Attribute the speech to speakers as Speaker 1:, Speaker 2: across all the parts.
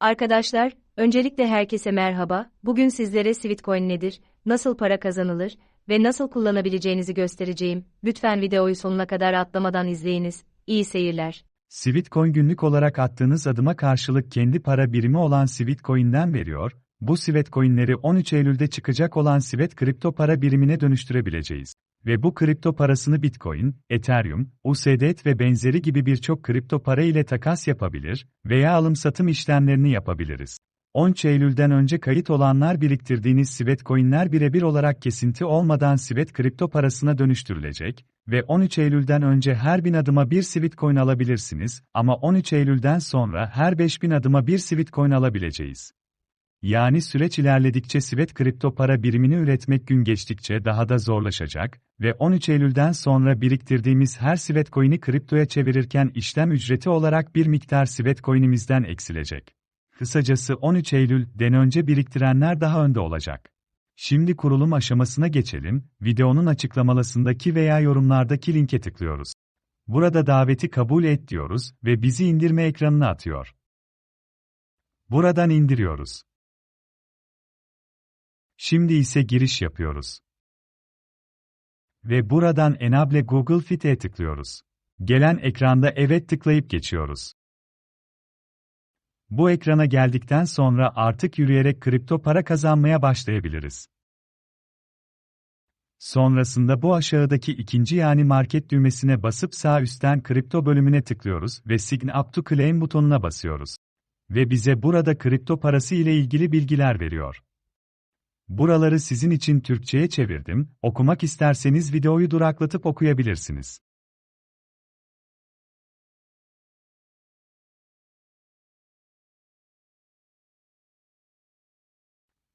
Speaker 1: Arkadaşlar, öncelikle herkese merhaba. Bugün sizlere Sweetcoin nedir, nasıl para kazanılır ve nasıl kullanabileceğinizi göstereceğim. Lütfen videoyu sonuna kadar atlamadan izleyiniz. İyi seyirler.
Speaker 2: Sweetcoin günlük olarak attığınız adıma karşılık kendi para birimi olan Sweetcoin'den veriyor, bu Sweetcoin'leri 13 Eylül'de çıkacak olan Sweet kripto para birimine dönüştürebileceğiz. Ve bu kripto parasını Bitcoin, Ethereum, USDT ve benzeri gibi birçok kripto para ile takas yapabilir veya alım-satım işlemlerini yapabiliriz. 13 Eylül'den önce kayıt olanlar biriktirdiğiniz Sweetcoin'ler birebir olarak kesinti olmadan Sweet kripto parasına dönüştürülecek ve 13 Eylül'den önce her 1000 adıma bir Sweetcoin alabilirsiniz ama 13 Eylül'den sonra her 5000 adıma bir Sweetcoin alabileceğiz. Yani süreç ilerledikçe Sweet kripto para birimini üretmek gün geçtikçe daha da zorlaşacak ve 13 Eylül'den sonra biriktirdiğimiz her Sweetcoin'i kriptoya çevirirken işlem ücreti olarak bir miktar Sweetcoin'imizden eksilecek. Kısacası 13 Eylül'den önce biriktirenler daha önde olacak. Şimdi kurulum aşamasına geçelim, videonun açıklamalasındaki veya yorumlardaki linke tıklıyoruz. Burada daveti kabul et diyoruz ve bizi indirme ekranına atıyor. Buradan indiriyoruz. Şimdi ise giriş yapıyoruz. Ve buradan Enable Google Fit'e tıklıyoruz. Gelen ekranda evet tıklayıp geçiyoruz. Bu ekrana geldikten sonra artık yürüyerek kripto para kazanmaya başlayabiliriz. Sonrasında bu aşağıdaki ikinci yani market düğmesine basıp sağ üstten kripto bölümüne tıklıyoruz ve Sign up to claim butonuna basıyoruz. Ve bize burada kripto parası ile ilgili bilgiler veriyor. Buraları sizin için Türkçe'ye çevirdim, okumak isterseniz videoyu duraklatıp okuyabilirsiniz.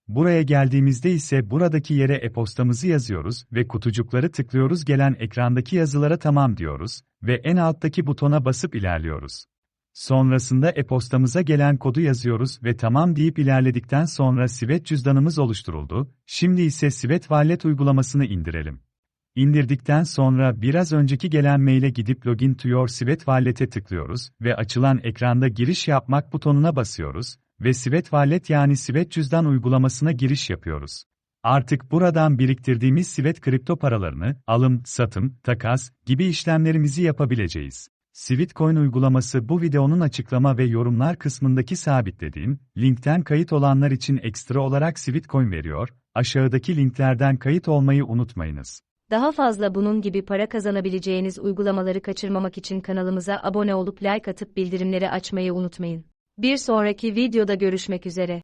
Speaker 2: Buraya geldiğimizde ise buradaki yere e-postamızı yazıyoruz ve kutucukları tıklıyoruz gelen ekrandaki yazılara tamam diyoruz ve en alttaki butona basıp ilerliyoruz. Sonrasında e-postamıza gelen kodu yazıyoruz ve tamam deyip ilerledikten sonra Sivet cüzdanımız oluşturuldu, şimdi ise Sivet Wallet uygulamasını indirelim. İndirdikten sonra biraz önceki gelen maile gidip Login to your Sivet Wallet'e tıklıyoruz ve açılan ekranda giriş yapmak butonuna basıyoruz ve Sivet Wallet yani Sivet cüzdan uygulamasına giriş yapıyoruz. Artık buradan biriktirdiğimiz Sivet kripto paralarını, alım, satım, takas gibi işlemlerimizi yapabileceğiz. Sweetcoin uygulaması bu videonun açıklama ve yorumlar kısmındaki sabitlediğim linkten kayıt olanlar için ekstra olarak Sweetcoin veriyor. Aşağıdaki linklerden kayıt olmayı unutmayınız.
Speaker 1: Daha fazla bunun gibi para kazanabileceğiniz uygulamaları kaçırmamak için kanalımıza abone olup like atıp bildirimleri açmayı unutmayın. Bir sonraki videoda görüşmek üzere.